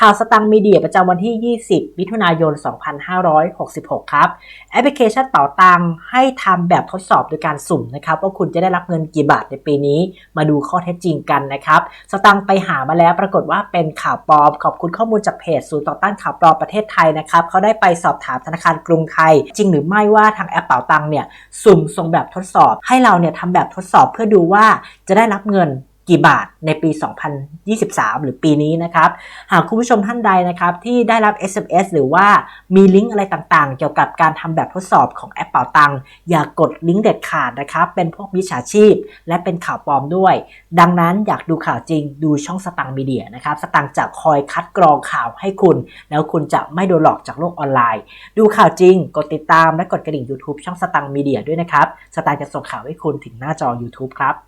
ข่าวสตังมีเดียประจำวันที่ 20 มิถุนายน 2566 ครับ แอปพลิเคชันเป๋าตังให้ทำแบบทดสอบโดยการสุ่มนะครับ ว่าคุณจะได้รับเงินกี่บาทในปีนี้ มาดูข้อเท็จจริงกันนะครับ สตังค์ไปหามาแล้วปรากฏว่าเป็นข่าวปลอม ขอบคุณข้อมูลจากเพจศูนย์ต่อต้านข่าวปลอมประเทศไทยนะครับ เขาได้ไปสอบถามธนาคารกรุงไทย จริงหรือไม่ว่าทางแอปเป๋าตังเนี่ยสุ่มส่งแบบทดสอบ ให้เราเนี่ยทำแบบทดสอบเพื่อดูว่าจะได้รับเงิน กี่บาทในปี 2023 หรือปีนี้นะครับ หากคุณผู้ชมท่านใดนะครับที่ได้รับ SMS หรือว่ามีลิงก์อะไรต่างๆ เกี่ยวกับการทำแบบทดสอบของแอปเป่าตัง อย่ากกดลิงก์เด็ดขาดนะครับ เป็นพวกมิจฉาชีพ และเป็นข่าวปลอมด้วย ดังนั้นอยากดูข่าวจริงดูช่องสตังมีเดียนะครับ สตังจะคอยคัดกรองข่าวให้คุณ แล้วคุณจะไม่โดนหลอกจากโลกออนไลน์ ดูข่าวจริง กดติดตามและกดกระดิ่ง YouTube ช่องสตังมีเดียด้วยนะครับ สตังจะส่งข่าวให้คุณถึงหน้าจอ YouTube ครับ